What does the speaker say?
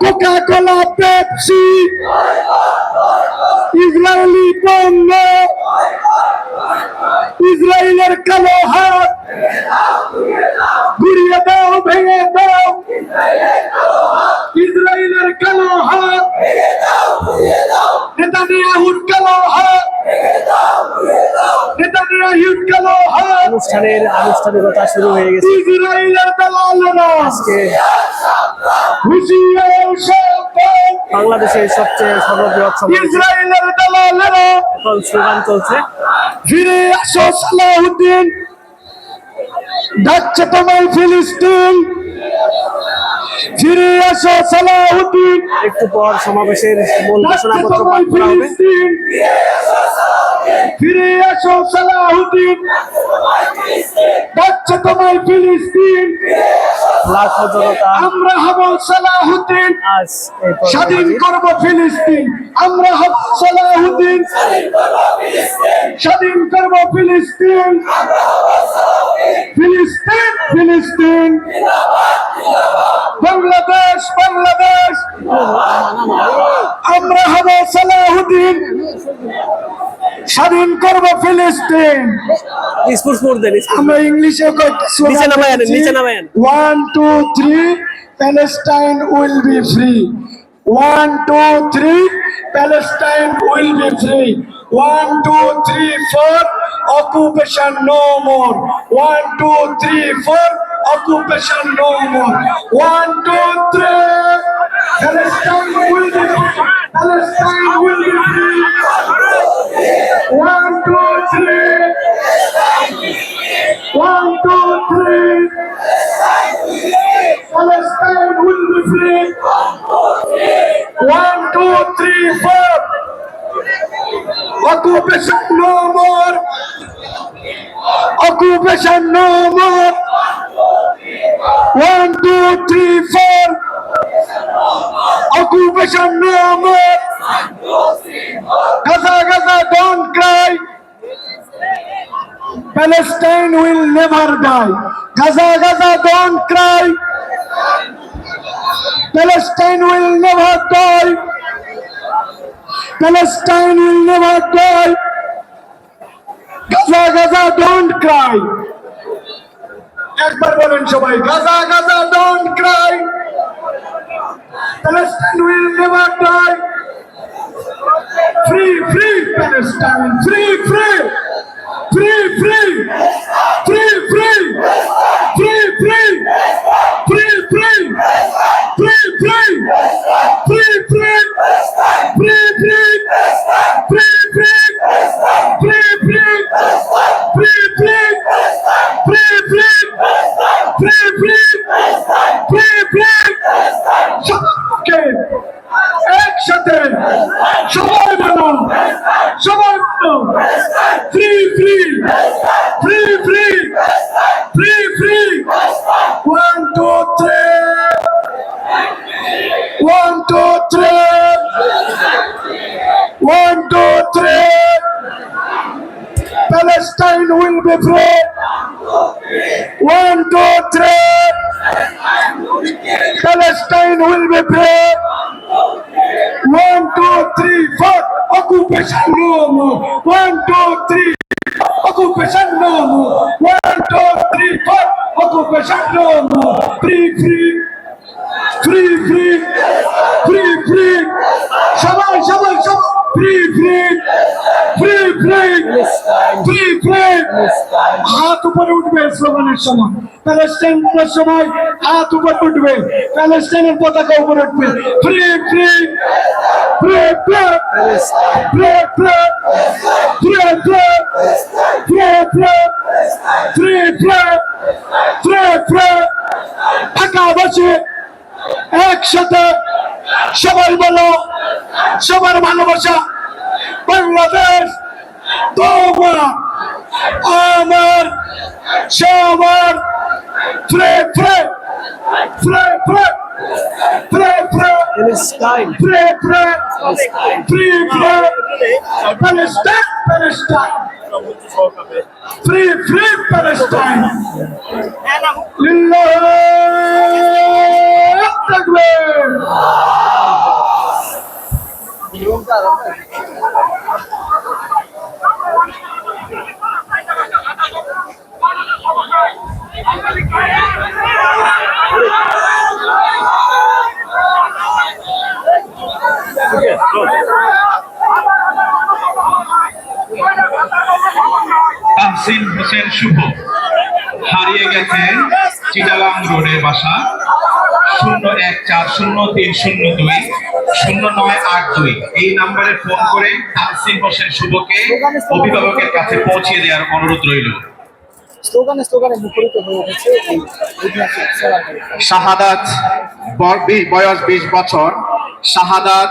Coca কোলা Pepsi Israeli পণ্য ইসরায়েলের কালো হাত ঘুরিয়ে দাও ভেঙে দাও ইসরায়েলের কালো হাত নেতানিয়াহুর কালো হাত নেতানিয়াহুর কালো হাত অনুষ্ঠানের আনুষ্ঠানিকতা শুরু হয়ে গেছে। ইসরায়েলের দালালেরা। আজকে বাংলাদেশের সবচেয়ে সর্ববৃহৎ ইসরায়েলের দালালেরা এখন স্লোগান চলছে ফিরে আসো সালাহুদ্দিন ডাকছে তোমায় ফিলিস্তিন। ফিরে আসো সালাহুদ্দিন একটু পর সমাবেশের মূল ঘোষণাপত্র পাঠ করা হবে। ফিরে আসো সালাহুদ্দিন। ডাকছে তোমায় ফিলিস্তিন। আমরা হব সালাহুদ্দিন। স্বাধীন। করব ফিলিস্তিন। আমরা হব সালাহুদ্দিন। স্বাধীন করব ফিলিস্তিন। ফিলিস্তিন ফিলিস্তিন। বাংলাদেশ বাংলাদেশ আমরা হব সালাহুদ্দিন স্বাধীন করব ফিলিস্তিন। দেন। আমরা ইংলিশে নিচে নামায় আনেন, নিচে নামায় আনেন। One two three Palestine will be free one two three Palestine will be free one two three four occupation no more one two three four occupation no more one two three Palestine will be free Palestine will be free free. One, two, three, four. Occupation no more. Occupation no more. One, two, three, four. Occupation no more. Gaza, Gaza, don't cry. Palestine will never die. Gaza, Gaza, don't cry. Palestine will never die. Palestine will never die. Gaza, Gaza, don't cry. একবার বলেন সবাই Gaza Gaza don't cry Palestine will never die free free Palestine free free free, free, একসাথে সবাই বলো সবাই বলো free free free free free free Palestine will be free. One, two, three. Palestine will be free. One, two, three, four. Occupation no more. One, two, three. Occupation no more. One, two, three, four. Occupation no more. Free, free. Free, free. Free, free. সবাই সবাই সবাই free free free free free free হাত উপরে উঠবে স্লোগানের সময়। প্যালেস্টাইনের সময় হাত উপরে উঠবে। প্যালেস্টাইনের পতাকা উপরে উঠবে। Free free free free free free free free free free free free free free ঢাকাবাসী একসাথে সবাই বলো সবার ভালোবাসা বাংলাদেশ আমার সবার। Free free free free free free It is time. Free free free free Palestine Palestine free free Palestine লিল্লাহ তাহসিন হোসেন শুভ। হারিয়ে গেছে চিটাগাং রোডের বাসা। শূন্য এক চার শূন্য তিন শূন্য দুই শূন্য নয় আট দুই। এই নাম্বারে ফোন করে তাহসিন হোসেন শুভকে অভিভাবকের কাছে পৌঁছে দেওয়ার অনুরোধ রইল। স্লোগানে মুখরিত হয়ে উঠেছে শাহাদাত বয়স বিশ বছর। শাহাদাত